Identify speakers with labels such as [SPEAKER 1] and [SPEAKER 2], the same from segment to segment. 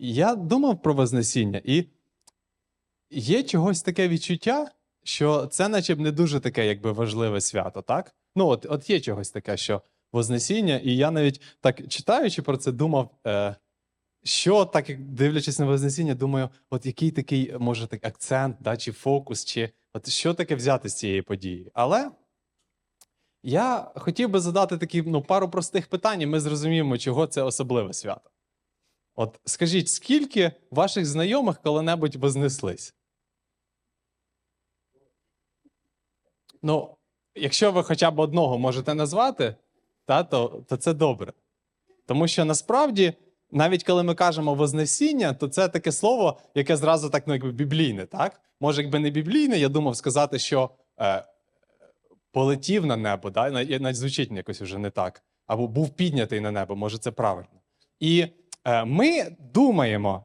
[SPEAKER 1] я думав про Вознесіння, і є чогось таке відчуття, що це, наче б не дуже таке, якби важливе свято, так? Ну, от, от є чогось таке, що Вознесіння, і я навіть так читаючи про це, думав, е, що так, як дивлячись на Вознесіння, думаю, от який такий, може, так, акцент, да, чи фокус, чи от що таке взяти з цієї події. Але я хотів би задати такі ну, пару простих питань, і ми зрозуміємо, чого це особливе свято. От скажіть, скільки ваших знайомих коли-небудь вознеслись? Ну, якщо ви хоча б одного можете назвати, та, то, то це добре. Тому що насправді, навіть коли ми кажемо Вознесіння, то це таке слово, яке зразу так ну, якби біблійне. Так? Може, якби не біблійне, я думав сказати, що е, полетів на небо, да? навіть звучить якось вже не так. Або був піднятий на небо, може, це правильно. І ми думаємо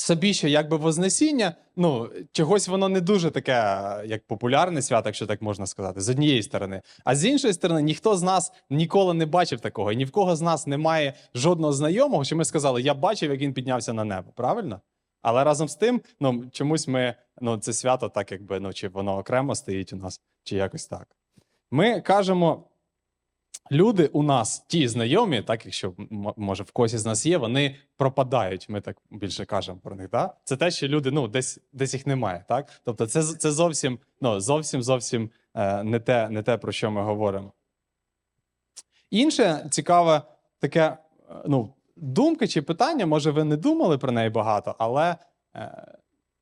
[SPEAKER 1] собі, що якби Вознесіння, ну, чогось воно не дуже таке, е, як популярне свято, якщо так можна сказати, з однієї сторони. А з іншої сторони, ніхто з нас ніколи не бачив такого, і ні в кого з нас немає жодного знайомого, що ми сказали, я бачив, як він піднявся на небо. Правильно? Але разом з тим, ну, чомусь ми, ну, це свято так, якби, ну, чи воно окремо стоїть у нас, чи якось так. Ми кажемо, люди у нас, ті знайомі, так, якщо може в когось із нас є, вони пропадають. Ми так більше кажемо про них. Да? Це те, що люди, ну, десь, десь їх немає. Так? Тобто, це, це зовсім, ну, зовсім, зовсім е, не, те, не те, про що ми говоримо. Інше цікаве таке, е, ну, думка чи питання, може, ви не думали про неї багато, але е,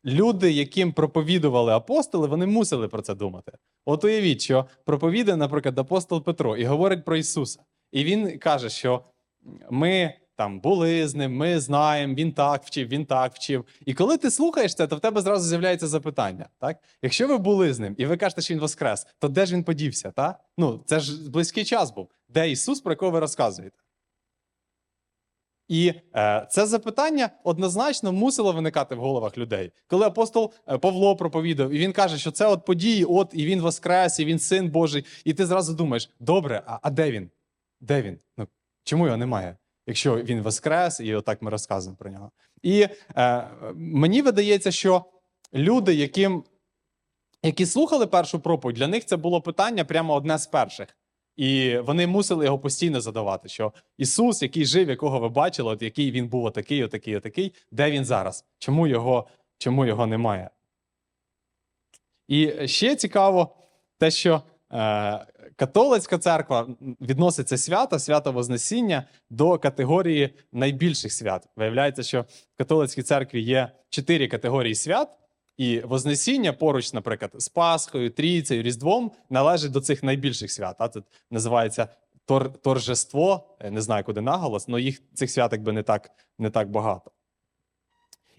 [SPEAKER 1] люди, яким проповідували апостоли, вони мусили про це думати. От уявіть, що проповідає, наприклад, апостол Петро і говорить про Ісуса. І він каже, що ми там були з ним, ми знаємо, він так вчив, він так вчив. І коли ти слухаєш це, то в тебе зразу з'являється запитання. Так? Якщо ви були з ним і ви кажете, що він воскрес, то де ж він подівся? Так? Ну, це ж близький час був. Де Ісус, про якого ви розказуєте? І е, це запитання однозначно мусило виникати в головах людей. Коли апостол е, Павло проповідав, і він каже, що це от події, от і він воскрес, і він син Божий. І ти зразу думаєш: добре, а, а де він? Де він? Ну чому його немає? Якщо він воскрес, і отак ми розказуємо про нього. І е, мені видається, що люди, яким, які слухали першу проповідь, для них це було питання прямо одне з перших. І вони мусили його постійно задавати, що Ісус, який жив, якого ви бачили, от який він був отакий, отакий, отакий, де він зараз? Чому його, чому його немає? І ще цікаво те, що е, католицька церква відносить це свято, свято Вознесіння, до категорії найбільших свят. Виявляється, що в католицькій церкві є чотири категорії свят. І Вознесіння поруч, наприклад, з Пасхою, Трійцею, Різдвом належить до цих найбільших свят. А Це називається тор, торжество. Не знаю, куди наголос, але їх цих свят якби не так, не так багато.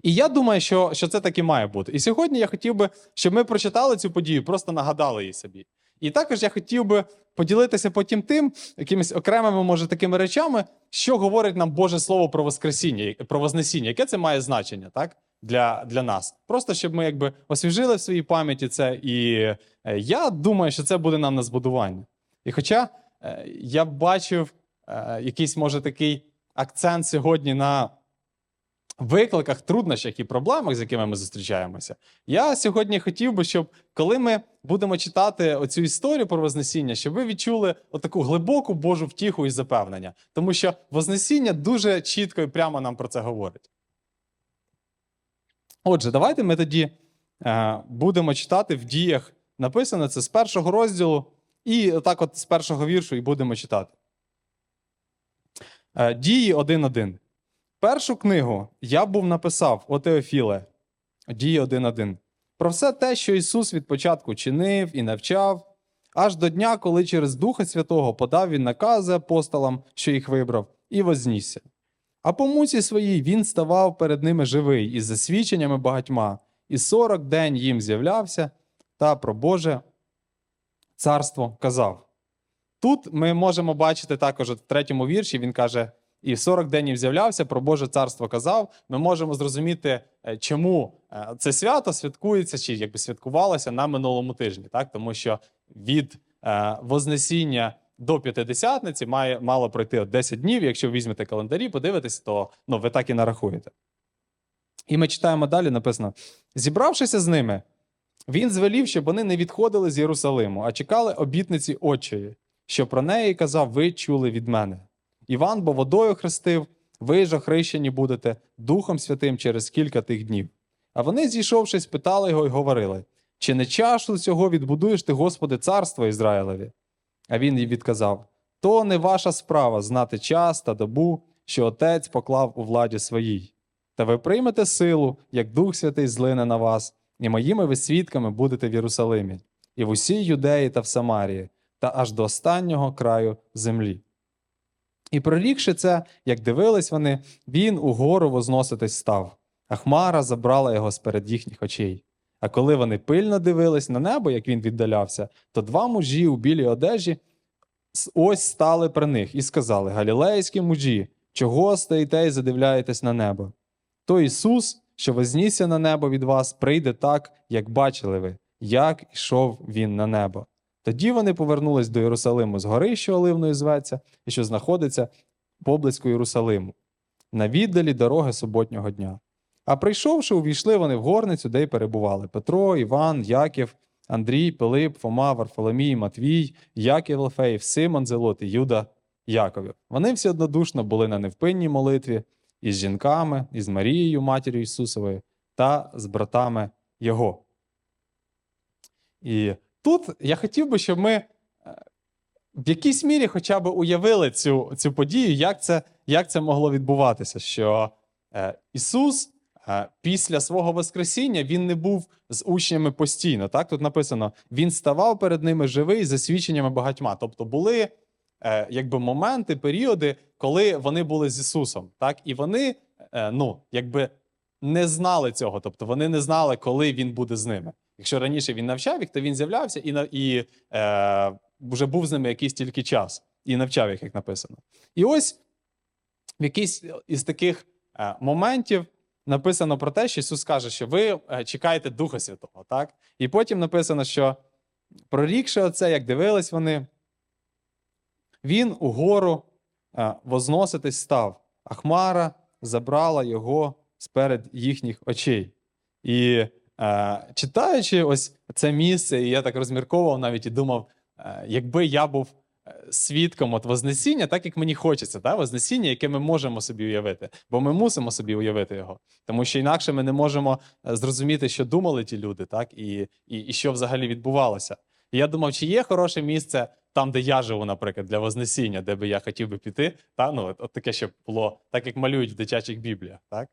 [SPEAKER 1] І я думаю, що, що це так і має бути. І сьогодні я хотів би, щоб ми прочитали цю подію, просто нагадали її собі. І також я хотів би поділитися потім тим, якимись окремими, може, такими речами, що говорить нам Боже Слово про Воскресіння, про Вознесіння, яке це має значення, так? Для, для нас. Просто щоб ми якби освіжили в своїй пам'яті це. І е, я думаю, що це буде нам на збудування. І хоча е, я бачив е, якийсь, може, такий акцент сьогодні на викликах, труднощах і проблемах, з якими ми зустрічаємося, я сьогодні хотів би, щоб коли ми будемо читати оцю історію про Вознесіння, щоб ви відчули отаку глибоку Божу втіху і запевнення. Тому що Вознесіння дуже чітко і прямо нам про це говорить. Отже, давайте ми тоді е, будемо читати в діях. Написано це з першого розділу, і так от з першого віршу і будемо читати. Е, Дії 1.1. Першу книгу я був написав о Теофіле, Дії 1.1. Про все те, що Ісус від початку чинив і навчав, аж до дня, коли через Духа Святого подав він накази апостолам, що їх вибрав, і вознісся. А по муці своїй він ставав перед ними живий із засвідченнями багатьма, і сорок день їм з'являвся та про Боже царство казав. Тут ми можемо бачити також в третьому вірші він каже: і в 40 днів з'являвся, про Боже царство казав. Ми можемо зрозуміти, е, чому е, це свято святкується чи якби святкувалося на минулому тижні, так? тому що від е, Вознесіння до п'ятидесятниці має мало пройти 10 днів. Якщо візьмете календарі, подивитесь, то ну, ви так і нарахуєте. І ми читаємо далі, написано: зібравшися з ними, він звелів, щоб вони не відходили з Єрусалиму, а чекали обітниці Отчої, що про неї казав, ви чули від мене. Іван бо водою хрестив, ви ж охрещені будете Духом Святим через кілька тих днів. А вони, зійшовшись, питали його і говорили: чи не чашу цього відбудуєш ти, Господи, царство Ізраїлеві? А він їй відказав: То не ваша справа знати час та добу, що отець поклав у владі своїй. Та ви приймете силу, як Дух Святий злине на вас, і моїми ви свідками будете в Єрусалимі, і в усій Юдеї та в Самарії, та аж до останнього краю землі. І прорікши це, як дивились вони, він угору возноситись став, а хмара забрала його сперед їхніх очей. А коли вони пильно дивились на небо, як він віддалявся, то два мужі у білій одежі ось стали при них і сказали: Галілейські мужі, чого стоїте і задивляєтесь на небо? То Ісус, що вознісся на небо від вас, прийде так, як бачили ви, як ішов він на небо. Тоді вони повернулись до Єрусалиму з гори, що Оливною зветься, і що знаходиться поблизько Єрусалиму, на віддалі дороги суботнього дня. А прийшовши, увійшли вони в горницю, де й перебували Петро, Іван, Яків, Андрій, Пилип, Фома, Варфоломій, Матвій, Яків Лефеїв, Симон Зелот і Юда Яковів. Вони всі однодушно були на невпинній молитві із жінками, із Марією, матір'ю Ісусовою, та з братами Його. І тут я хотів би, щоб ми е, в якійсь мірі хоча б уявили цю, цю подію, як це, як це могло відбуватися. Що е, Ісус після свого Воскресіння він не був з учнями постійно. Так? Тут написано: Він ставав перед ними живий за свідченнями багатьма. Тобто були е, якби моменти, періоди, коли вони були з Ісусом. Так? І вони е, ну, якби не знали цього. Тобто вони не знали, коли він буде з ними. Якщо раніше він навчав їх, то він з'являвся і, і е, вже був з ними якийсь тільки час і навчав їх, як написано. І ось в якийсь із таких е, моментів написано про те, що Ісус каже, що ви е, чекаєте Духа Святого. Так? І потім написано, що прорікши оце, як дивились вони, він угору е, возноситись став, а хмара забрала його сперед їхніх очей. І е, читаючи ось це місце, і я так розмірковував навіть і думав, е, якби я був свідком от Вознесіння, так як мені хочеться, та? Вознесіння, яке ми можемо собі уявити, бо ми мусимо собі уявити його. Тому що інакше ми не можемо е, зрозуміти, що думали ті люди, так? І, і, і що взагалі відбувалося. Я думав, чи є хороше місце там, де я живу, наприклад, для Вознесіння, де би я хотів би піти, та? Ну, от, от таке, щоб було так, як малюють в дитячих бібліях. Так?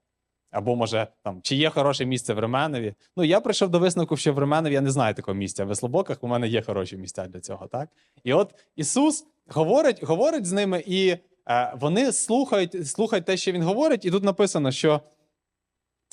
[SPEAKER 1] Або може там чи є хороше місце в Ременові. Ну я прийшов до висновку, що в Ременові я не знаю такого місця. В Веслобоках у мене є хороші місця для цього. Так і от Ісус говорить, говорить з ними, і е, вони слухають, слухають те, що він говорить, і тут написано, що.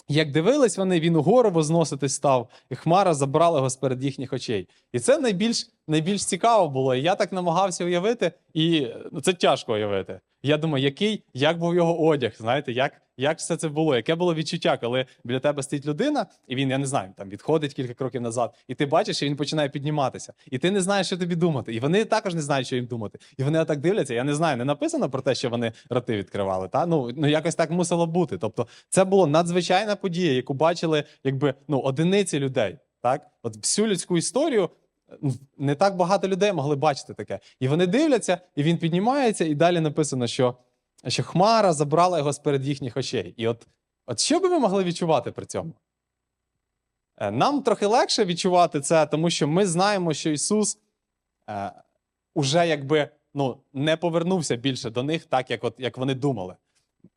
[SPEAKER 1] Як дивились вони, він угору возноситись став, і хмара забрала його сперед їхніх очей. І це найбільш, найбільш цікаво було. І я так намагався уявити, і ну, це тяжко уявити. Я думаю, який, як був його одяг, знаєте, як, як все це було, яке було відчуття, коли біля тебе стоїть людина, і він, я не знаю, там відходить кілька кроків назад, і ти бачиш, що він починає підніматися. І ти не знаєш, що тобі думати. І вони також не знають, що їм думати. І вони так дивляться. Я не знаю, не написано про те, що вони роти відкривали. Та? Ну, ну якось так мусило бути. Тобто, це було надзвичайна подія, яку бачили якби ну, одиниці людей. Так? От всю людську історію не так багато людей могли бачити таке. І вони дивляться, і він піднімається, і далі написано, що, що хмара забрала його з-перед їхніх очей. І от, от що би ми могли відчувати при цьому? Е, Нам трохи легше відчувати це, тому що ми знаємо, що Ісус е, уже якби ну, не повернувся більше до них, так як, от, як вони думали.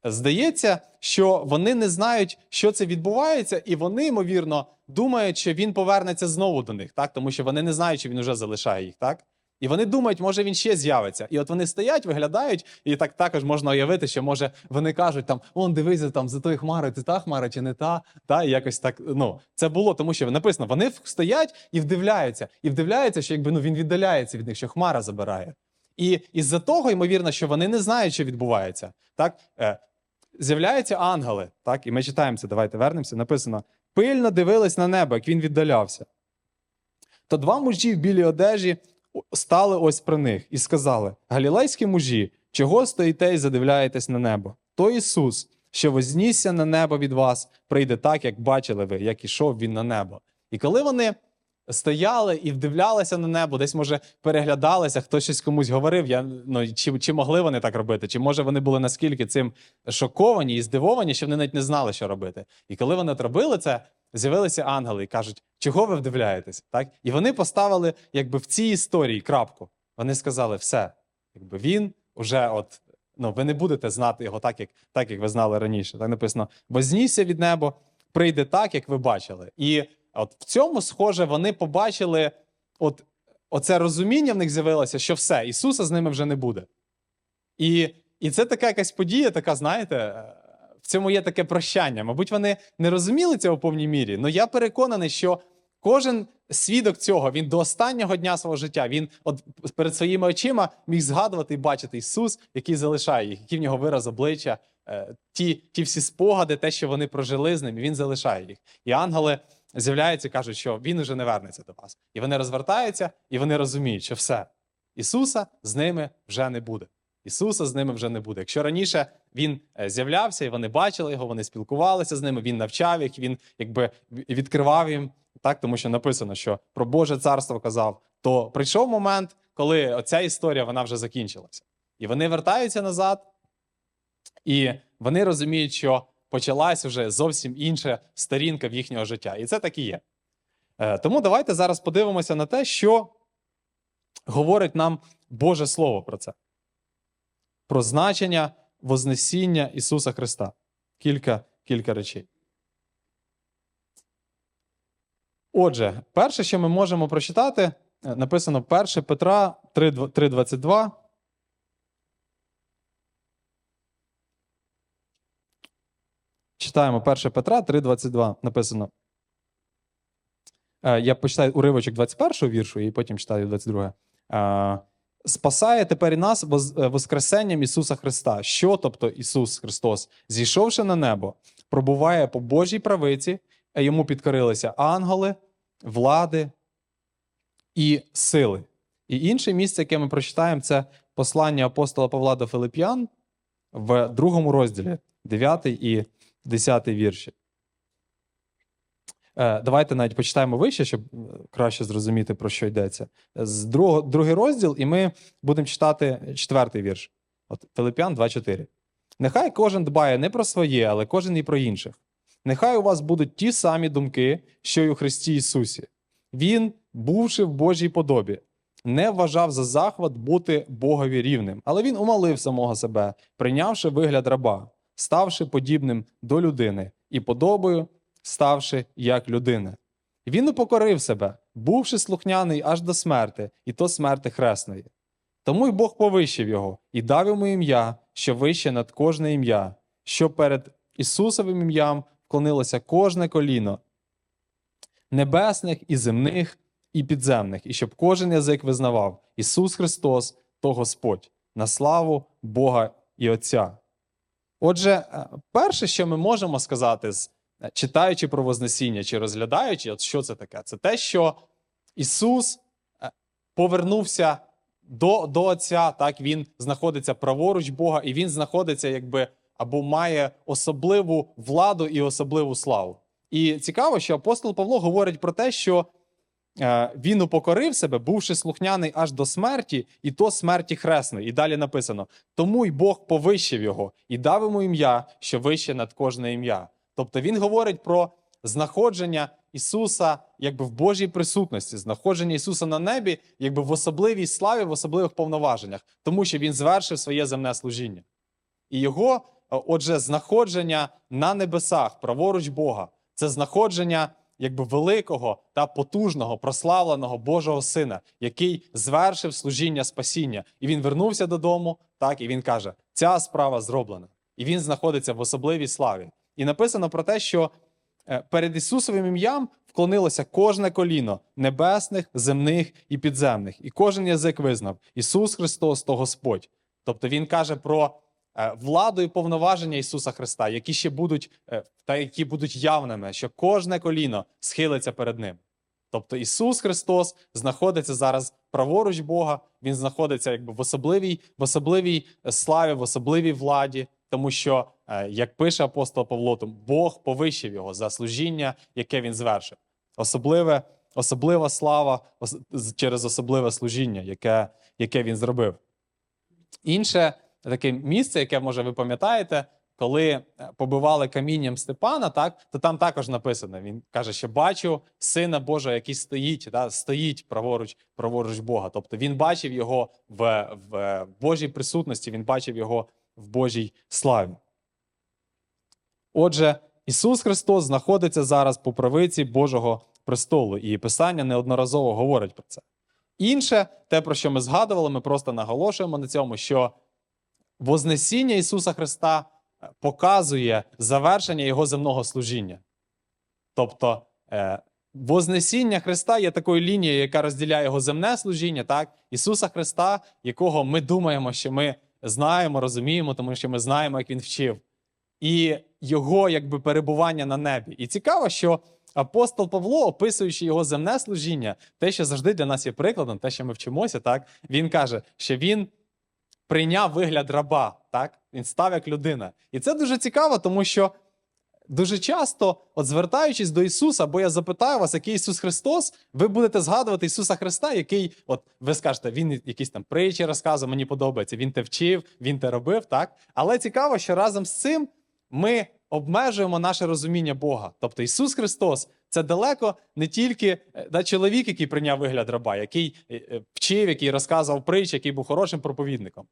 [SPEAKER 1] Здається, що вони не знають, що це відбувається, і вони, ймовірно, думають, що він повернеться знову до них, так? тому що вони не знають, що він вже залишає їх. так? І вони думають, може він ще з'явиться. І от вони стоять, виглядають, і так також можна уявити, що може вони кажуть там: он дивися там за тою хмарою, ти та хмара чи не та. Та і якось так. Ну це було, тому що написано, вони стоять і вдивляються, і вдивляються, що якби ну він віддаляється від них, що хмара забирає. І із-за того, ймовірно, що вони не знають, що відбувається. Так е, з'являються ангели. Так, і ми читаємо це. Давайте вернемося. Написано: пильно дивились на небо, як він віддалявся. То два мужі в білій одежі стали ось при них і сказали: Галілейські мужі, чого стоїте і задивляєтесь на небо? То Ісус, що вознісся на небо від вас, прийде так, як бачили ви, як ішов він на небо. І коли вони стояли і вдивлялися на небо, десь може переглядалися, хтось щось комусь говорив. Я ну чи, чи могли вони так робити? Чи може вони були наскільки цим шоковані і здивовані, що вони навіть не знали, що робити? І коли вони робили це, з'явилися ангели і кажуть, чого ви вдивляєтесь? Так? І вони поставили якби в цій історії крапку. Вони сказали, все, якби він уже от. Ну, ви не будете знати його так, як так, як ви знали раніше. Так написано: вознісся від небо, прийде так, як ви бачили. І от в цьому, схоже, вони побачили, от оце розуміння в них з'явилося, що все, Ісуса з ними вже не буде. І, і це така якась подія, така, знаєте, е, в цьому є таке прощання. Мабуть, вони не розуміли цього в повній мірі, але я переконаний, що кожен свідок цього, він до останнього дня свого життя, він от перед своїми очима міг згадувати і бачити Ісус, який залишає їх, який в нього вираз обличчя, е, ті, ті всі спогади, те, що вони прожили з ним, він залишає їх. І ангели з'являються і кажуть, що він уже не вернеться до вас. І вони розвертаються, і вони розуміють, що все, Ісуса з ними вже не буде. Ісуса з ними вже не буде. Якщо раніше він е, з'являвся, і вони бачили його, вони спілкувалися з ними, він навчав їх, він якби відкривав їм, так, тому що написано, що про Боже царство казав, то прийшов момент, коли оця історія вона вже закінчилася. І вони вертаються назад, і вони розуміють, що почалась вже зовсім інша сторінка в їхнього життя. І це так і є. Е, Тому давайте зараз подивимося на те, що говорить нам Боже Слово про це. Про значення Вознесіння Ісуса Христа. Кілька, кілька речей. Отже, перше, що ми можемо прочитати, е, написано 1 Петра 3,22. Читаємо 1 Петра 3,22. Написано. Е, Я почитаю уривочок 21 віршу і потім читаю 22. Е, Спасає тепер і нас е, Воскресенням Ісуса Христа. Що, тобто Ісус Христос, зійшовши на небо, пробуває по Божій правиці, йому підкорилися ангели, влади і сили. І інше місце, яке ми прочитаємо, це послання апостола Павла до Филип'ян в другому розділі, 9 і 10 вірші. Е, Давайте навіть почитаємо вище, щоб е, краще зрозуміти, про що йдеться. З другого, другий розділ, і ми будемо читати четвертий вірш. От Филип'ян 2.4. Нехай кожен дбає не про своє, але кожен і про інших. Нехай у вас будуть ті самі думки, що й у Христі Ісусі. Він, бувши в Божій подобі, не вважав за захват бути Богові рівним, але він умалив самого себе, прийнявши вигляд раба, ставши подібним до людини і подобою, ставши як людина. Він упокорив себе, бувши слухняний аж до смерти, і то смерти хресної. Тому й Бог повищив його і дав йому ім'я, що вище над кожне ім'я, що перед Ісусовим ім'ям вклонилося кожне коліно небесних і земних і підземних, і щоб кожен язик визнавав Ісус Христос то Господь на славу Бога і Отця. Отже, е, перше, що ми можемо сказати, е, читаючи про Вознесіння чи розглядаючи, от що це таке? Це те, що Ісус е, повернувся до, до Отця, так він знаходиться праворуч Бога, і він знаходиться, якби або має особливу владу і особливу славу. І цікаво, що апостол Павло говорить про те, що він упокорив себе, бувши слухняний аж до смерті, і то смерті хресної. І далі написано: тому й Бог повищив його і дав йому ім'я, що вище над кожне ім'я. Тобто він говорить про знаходження Ісуса якби в Божій присутності, знаходження Ісуса на небі, якби в особливій славі, в особливих повноваженнях, тому що Він звершив своє земне служіння. І його, е, отже, знаходження на небесах, праворуч Бога, це знаходження якби великого та потужного, прославленого Божого Сина, який звершив служіння спасіння. І він вернувся додому, так, і він каже: ця справа зроблена. І він знаходиться в особливій славі. І написано про те, що е, перед Ісусовим ім'ям вклонилося кожне коліно небесних, земних і підземних, і кожен язик визнав: Ісус Христос то Господь. Тобто Він каже про владу і повноваження Ісуса Христа, які ще будуть е, та які будуть явними, що кожне коліно схилиться перед Ним. Тобто Ісус Христос знаходиться зараз праворуч Бога, він знаходиться якби в особливій, в особливій славі, в особливій владі, тому що, е, як пише апостол Павло, Бог повищив його за служіння, яке він звершив. Особливе, особлива слава через особливе служіння, яке, яке він зробив. Інше таке місце, яке, може, ви пам'ятаєте, коли е, побивали камінням Степана, так, то там також написано: він каже, що бачу сина Божого, який стоїть, да, стоїть праворуч, праворуч Бога. Тобто він бачив його в, в Божій присутності, він бачив його в Божій славі. Отже, Ісус Христос знаходиться зараз по правиці Божого престолу, і Писання неодноразово говорить про це. Інше, те, про що ми згадували, ми просто наголошуємо на цьому, що Вознесіння Ісуса Христа е, показує завершення Його земного служіння. Тобто, е, Вознесіння Христа є такою лінією, яка розділяє його земне служіння, так? Ісуса Христа, якого ми думаємо, що ми знаємо, розуміємо, тому що ми знаємо, як він вчив, і його якби перебування на небі. І цікаво, що апостол Павло, описуючи його земне служіння, те, що завжди для нас є прикладом, те, що ми вчимося, так, він каже, що він прийняв вигляд раба, так? Він став як людина. І це дуже цікаво, тому що дуже часто, от звертаючись до Ісуса, бо я запитаю вас, який Ісус Христос, ви будете згадувати Ісуса Христа, який, от ви скажете, він якісь там притчі розказує, мені подобається, він те вчив, він те робив, так? Але цікаво, що разом з цим ми обмежуємо наше розуміння Бога. Тобто Ісус Христос це далеко не тільки е, да, чоловік, який прийняв вигляд раба, який е, е, вчив, який розказував притчі, який був хорошим проповідником.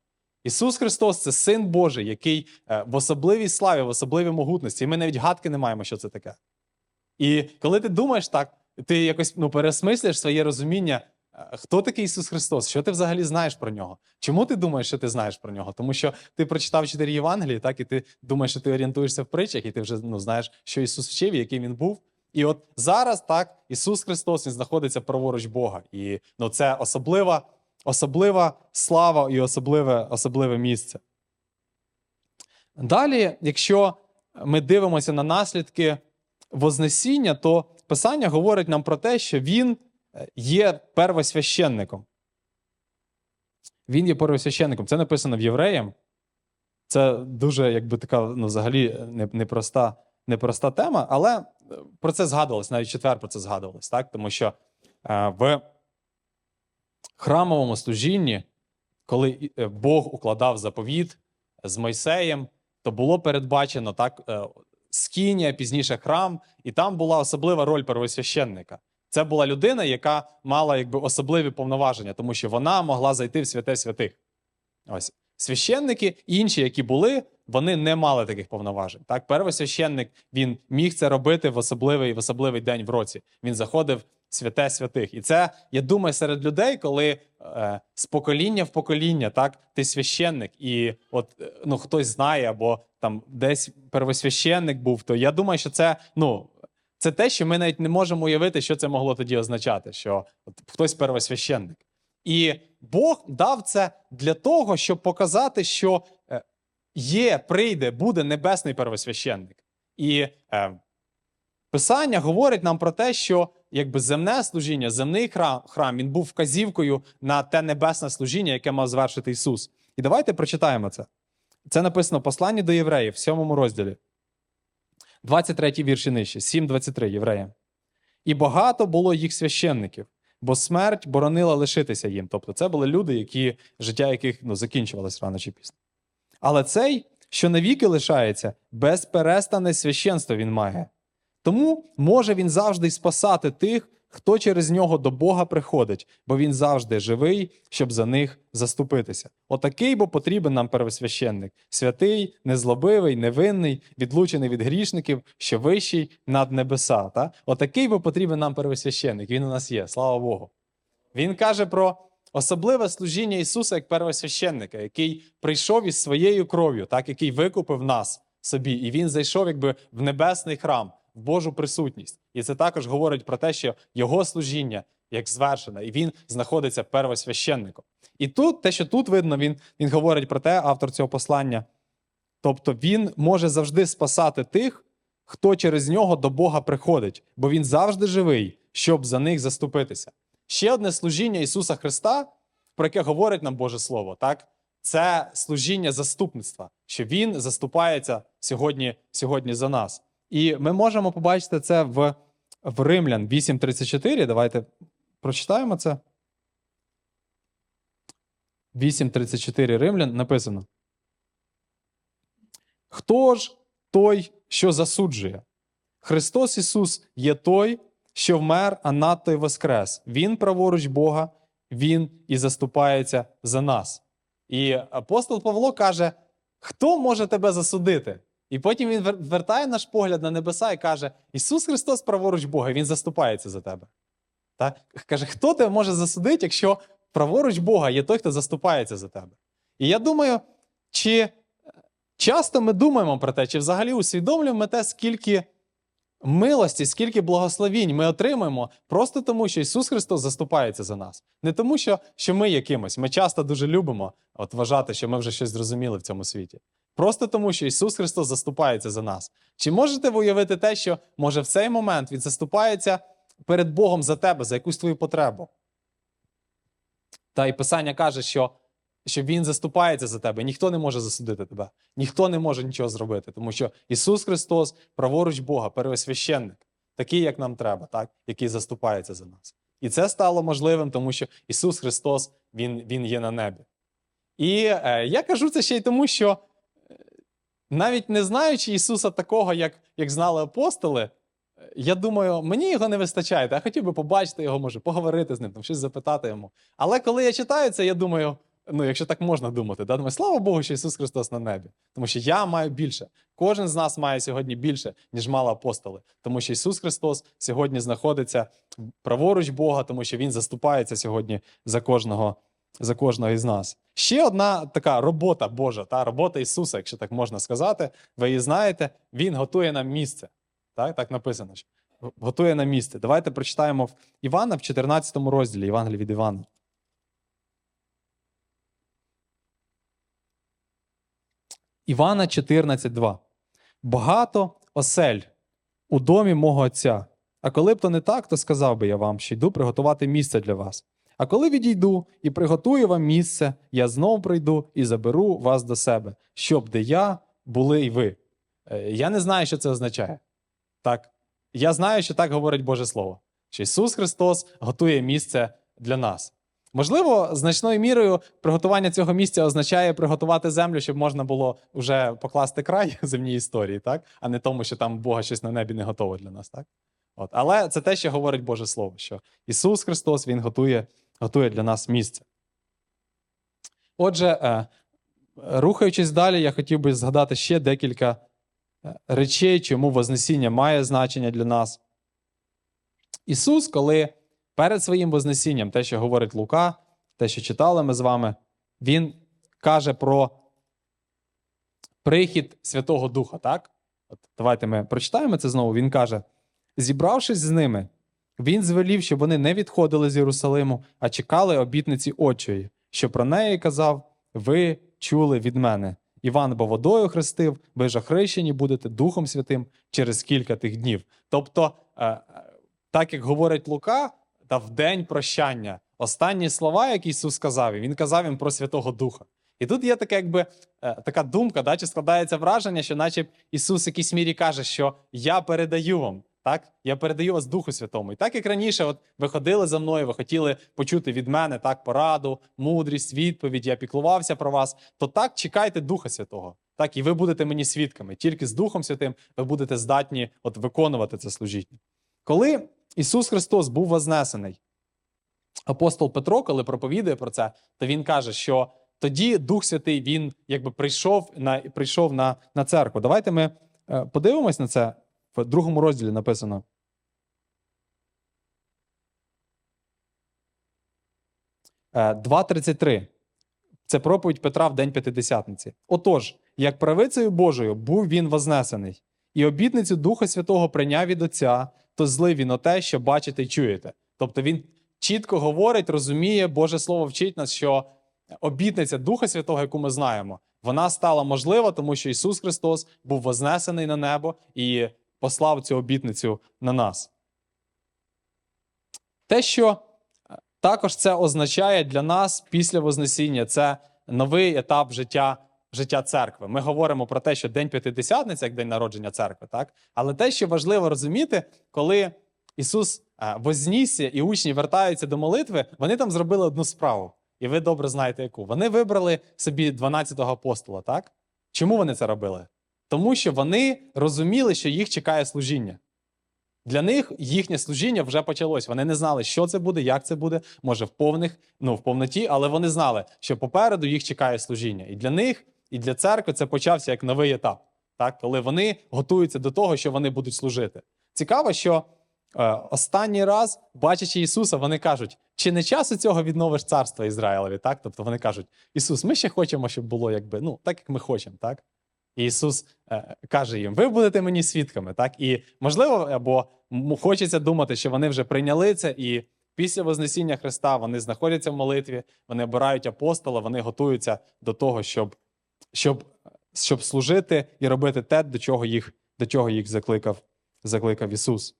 [SPEAKER 1] Ісус Христос це син Божий, який в особливій славі, в особливій могутності. І ми навіть гадки не маємо, що це таке. І коли ти думаєш так, ти якось ну, пересмислюєш своє розуміння, хто такий Ісус Христос, що ти взагалі знаєш про нього? Чому ти думаєш, що ти знаєш про нього? Тому що ти прочитав чотири Євангелії, так, і ти думаєш, що ти орієнтуєшся в притчах, і ти вже ну, знаєш, що Ісус вчив, і який він був. І от зараз так Ісус Христос Він знаходиться праворуч Бога. І ну, це особлива, особлива слава і особливе, особливе місце. Далі, якщо ми дивимося на наслідки Вознесіння, то Писання говорить нам про те, що Він е, є первосвященником. Він є первосвященником. Це написано в Євреям. Це дуже, якби така, ну, взагалі, непроста, непроста тема, але е, про це згадувалось, навіть четвер про це згадувалось, так? Тому що е, в храмовому служінні, коли е, Бог укладав заповіт з Мойсеєм, то було передбачено так е, скінія, пізніше храм, і там була особлива роль первосвященника. Це була людина, яка мала якби особливі повноваження, тому що вона могла зайти в святе святих. Ось священники, інші, які були, вони не мали таких повноважень. Так, первосвященник він міг це робити в особливий, в особливий день в році. Він заходив в святе святих. І це, я думаю, серед людей, коли е, з покоління в покоління, так, ти священник, і от е, ну, хтось знає, або там десь первосвященник був, то я думаю, що це ну. Це те, що ми навіть не можемо уявити, що це могло тоді означати, що от хтось первосвященник. І Бог дав це для того, щоб показати, що е, є, прийде, буде небесний первосвященник. І е, Писання говорить нам про те, що якби земне служіння, земний храм, храм він був вказівкою на те небесне служіння, яке мав звершити Ісус. І давайте прочитаємо це. Це написано в посланні до євреїв в сьомому розділі. 23 вірші нижче, 7.23 євреям. І багато було їх священників, бо смерть боронила лишитися їм. Тобто це були люди, які, життя яких ну, закінчувалось рано чи пізно. Але цей, що навіки лишається, безперестане священство він має. Тому може він завжди спасати тих, хто через нього до Бога приходить, бо він завжди живий, щоб за них заступитися. Отакий бо потрібен нам первосвященник: святий, незлобивий, невинний, відлучений від грішників, що вищий над небеса. Та? Отакий бо потрібен нам первосвященник. Він у нас є, слава Богу. Він каже про особливе служіння Ісуса як первосвященника, який прийшов із своєю кров'ю, так, який викупив нас собі, і він зайшов якби в небесний храм, в Божу присутність. І це також говорить про те, що його служіння як звершене, і він знаходиться первосвященником. І тут, те, що тут видно, він, він говорить про те, автор цього послання. Тобто він може завжди спасати тих, хто через нього до Бога приходить, бо він завжди живий, щоб за них заступитися. Ще одне служіння Ісуса Христа, про яке говорить нам Боже Слово, так? це служіння заступництва, що Він заступається сьогодні, сьогодні за нас. І ми можемо побачити це в, в Римлян 8.34. Давайте прочитаємо це. 8.34 Римлян написано. Хто ж той, що засуджує? Христос Ісус є той, що вмер, а надто й воскрес. Він праворуч Бога, Він і заступається за нас. І апостол Павло каже: хто може тебе засудити? І потім він вертає наш погляд на небеса і каже: Ісус Христос праворуч Бога, Він заступається за тебе. Так? Каже, хто тебе може засудити, якщо праворуч Бога є той, хто заступається за тебе? І я думаю, чи часто ми думаємо про те, чи взагалі усвідомлюємо те, скільки милості, скільки благословінь ми отримуємо просто тому, що Ісус Христос заступається за нас. Не тому, що, що ми якимось. Ми часто дуже любимо от вважати, що ми вже щось зрозуміли в цьому світі. Просто тому, що Ісус Христос заступається за нас. Чи можете ви уявити те, що може в цей момент Він заступається перед Богом за тебе, за якусь твою потребу? Та і Писання каже, що, що Він заступається за тебе. Ніхто не може засудити тебе, ніхто не може нічого зробити, тому що Ісус Христос, праворуч Бога, первосвященник, такий, як нам треба, так? який заступається за нас. І це стало можливим, тому що Ісус Христос Він, він є на небі. І е, я кажу це ще й тому, що е, навіть не знаючи Ісуса такого, як, як знали апостоли, я думаю, мені його не вистачає. Я хотів би побачити його, може, поговорити з ним, там щось запитати йому. Але коли я читаю це, я думаю, ну, якщо так можна думати, да, думаю, слава Богу, що Ісус Христос на небі. Тому що я маю більше. Кожен з нас має сьогодні більше, ніж мали апостоли. Тому що Ісус Христос сьогодні знаходиться праворуч Бога, тому що Він заступається сьогодні за кожного, за кожного із нас. Ще одна така робота Божа, та робота Ісуса, якщо так можна сказати, ви її знаєте, Він готує нам місце. Так, так написано. Готує нам місце. Давайте прочитаємо в Івана в 14 розділі Євангелії від Івана. Івана 14.2. Багато осель у домі мого отця. А коли б то не так, то сказав би я вам, що йду приготувати місце для вас. А коли відійду і приготую вам місце, я знов прийду і заберу вас до себе, щоб де я були й ви. Е, Я не знаю, що це означає. Так, я знаю, що так говорить Боже Слово, що Ісус Христос готує місце для нас. Можливо, значною мірою приготування цього місця означає приготувати землю, щоб можна було вже покласти край земній історії, так? а не тому, що там Бога щось на небі не готове для нас. Так? От. Але це те, що говорить Боже Слово, що Ісус Христос Він готує, готує для нас місце. Отже, е, рухаючись далі, я хотів би згадати ще декілька е, речей, чому Вознесіння має значення для нас. Ісус, коли перед своїм Вознесінням, те, що говорить Лука, те, що читали ми з вами, Він каже про прихід Святого Духа. Так? От Давайте ми прочитаємо це знову. Він каже: зібравшись з ними, він звелів, щоб вони не відходили з Єрусалиму, а чекали обітниці Отчої, що про неї казав: Ви чули від мене. Іван бо водою хрестив, ви ж охрещені будете Духом Святим через кілька тих днів. Тобто, е, е, так як говорить Лука, та в день прощання, останні слова, які Ісус сказав, і Він казав їм про Святого Духа. І тут є така, якби е, така думка, да, чи складається враження, що, наче Ісус в якійсь мірі каже, що я передаю вам. Так, я передаю вас Духу Святому. І так як раніше, от ви ходили за мною, ви хотіли почути від мене так пораду, мудрість, відповідь, я піклувався про вас, то так чекайте Духа Святого. Так, і ви будете мені свідками. Тільки з Духом Святим ви будете здатні от виконувати це служіння. Коли Ісус Христос був вознесений, апостол Петро, коли проповідує про це, то він каже, що тоді Дух Святий він якби прийшов на прийшов на, на церкву. Давайте ми е, подивимось на це. В другому розділі написано. Е, 2.33. Це проповідь Петра в День П'ятидесятниці. Отож, як правицею Божою був він вознесений, і обітницю Духа Святого прийняв від Отця, то злив він оте, що бачите й чуєте. Тобто він чітко говорить, розуміє, Боже Слово вчить нас, що обітниця Духа Святого, яку ми знаємо, вона стала можлива, тому що Ісус Христос був вознесений на небо і послав цю обітницю на нас. Те, що е, Також це означає для нас після Вознесіння це новий етап життя, життя церкви. Ми говоримо про те, що День П'ятидесятниці, як день народження церкви, так? але те, що важливо розуміти, коли Ісус е, вознісся і учні вертаються до молитви, вони там зробили одну справу. І ви добре знаєте, яку. Вони вибрали собі 12-го апостола, так? Чому вони це робили? Тому що вони розуміли, що їх чекає служіння. Для них їхнє служіння вже почалось. Вони не знали, що це буде, як це буде, може в повних, ну в повноті, але вони знали, що попереду їх чекає служіння. І для них, і для церкви це почався як новий етап, так? коли вони готуються до того, що вони будуть служити. Цікаво, що е, останній раз, бачачи Ісуса, вони кажуть, чи не час у цього відновиш царство Ізраїлеві? Так? Тобто вони кажуть, Ісус, ми ще хочемо, щоб було якби, ну, так, як ми хочемо, так? І Ісус е, каже їм: ви будете мені свідками. Так? І можливо, або хочеться думати, що вони вже прийняли це, і після Вознесіння Христа вони знаходяться в молитві, вони обирають апостола, вони готуються до того, щоб, щоб, щоб служити і робити те, до чого їх, до чого їх закликав, закликав Ісус.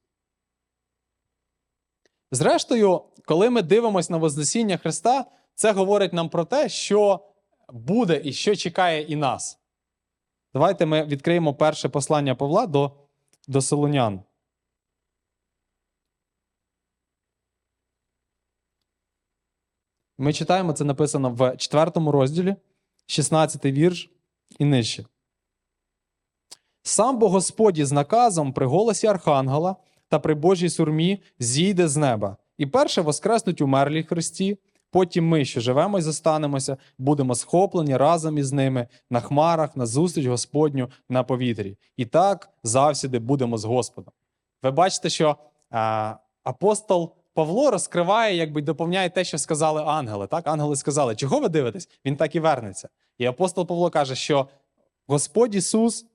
[SPEAKER 1] Зрештою, коли ми дивимося на Вознесіння Христа, це говорить нам про те, що буде і що чекає і нас. Давайте ми відкриємо перше послання Павла до, до Солонян. Ми читаємо, це написано в 4 розділі, 16 вірш і нижче. Сам бо Господь із наказом при голосі Архангела та при Божій сурмі зійде з неба. І перше воскреснуть умерлі Христі, потім ми, що живемо і зостанемося, будемо схоплені разом із ними на хмарах, на зустріч Господню на повітрі. І так завсіди будемо з Господом. Ви бачите, що апостол Павло розкриває, якби доповняє те, що сказали ангели. Так, ангели сказали, чого ви дивитесь? Він так і вернеться. І апостол Павло каже, що Господь Ісус,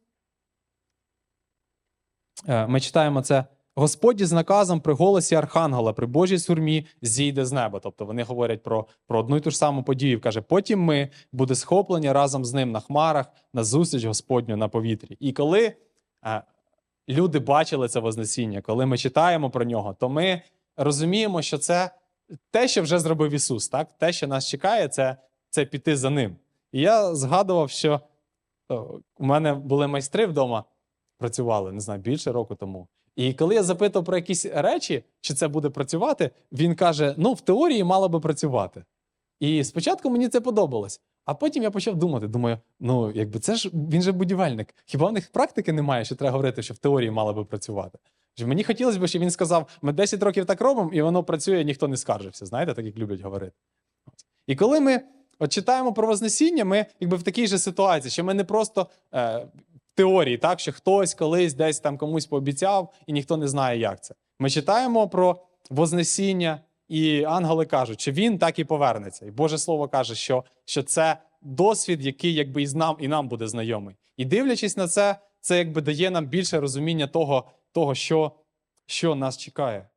[SPEAKER 1] е, ми читаємо це. Господь із наказом при голосі Архангела, при Божій сурмі зійде з неба. Тобто вони говорять про, про одну і ту ж саму подію. Каже, потім ми буде схоплені разом з ним на хмарах, на зустріч Господню на повітрі. І коли е, люди бачили це Вознесіння, коли ми читаємо про нього, то ми розуміємо, що це те, що вже зробив Ісус. Так? Те, що нас чекає, це, це піти за ним. І я згадував, що у мене були майстри вдома, працювали, не знаю, більше року тому. І коли я запитав про якісь речі, чи це буде працювати, він каже: ну, в теорії мало би працювати. І спочатку мені це подобалось. А потім я почав думати: думаю, ну якби це ж він же будівельник. Хіба в них практики немає, що треба говорити, що в теорії мало би працювати? Мені хотілося б, щоб він сказав: ми 10 років так робимо, і воно працює, ніхто не скаржився. Знаєте, так як люблять говорити. І коли ми от читаємо про Вознесіння, ми якби в такій же ситуації, що ми не просто е, в теорії, так, що хтось колись десь там комусь пообіцяв, і ніхто не знає, як це. Ми читаємо про Вознесіння, і ангели кажуть, що він так і повернеться. І Боже Слово каже, що, що це досвід, який якби і нам, і нам буде знайомий. І дивлячись на це, це якби дає нам більше розуміння того, того що, що нас чекає.